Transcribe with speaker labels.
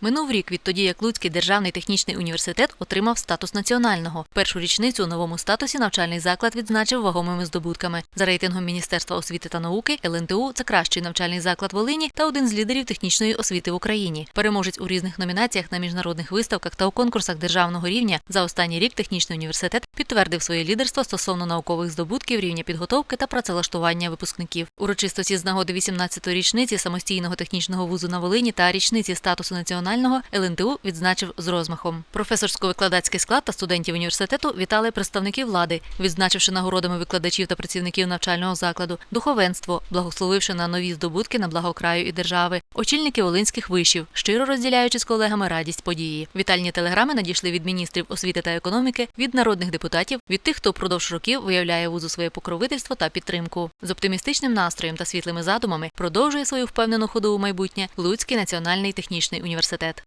Speaker 1: Минув рік відтоді, як Луцький державний технічний університет отримав статус національного. Першу річницю у новому статусі навчальний заклад відзначив вагомими здобутками. За рейтингом Міністерства освіти та науки ЛНТУ це кращий навчальний заклад Волині та один з лідерів технічної освіти в Україні. Переможець у різних номінаціях на міжнародних виставках та у конкурсах державного рівня за останній рік технічний університет підтвердив своє лідерство стосовно наукових здобутків, рівня підготовки та працевлаштування випускників. Урочистості з нагоди 18-ї річниці самостійного технічного вузу на Волині та річниці статусу національного ЛНТУ відзначив з розмахом. Професорсько-викладацький склад та студентів університету вітали представники влади, відзначивши нагородами викладачів та працівників навчального закладу, духовенство, благословивши на нові здобутки на благо краю і держави, очільники волинських вишів, щиро розділяючи з колегами радість події. Вітальні телеграми надійшли від міністрів освіти та економіки, від народних депутатів, від тих, хто впродовж років виявляє вузу своє покровительство та підтримку. З оптимістичним настроєм та світлими задумами продовжує свою впевнену ходу у майбутнє Луцький національний технічний університет. to that.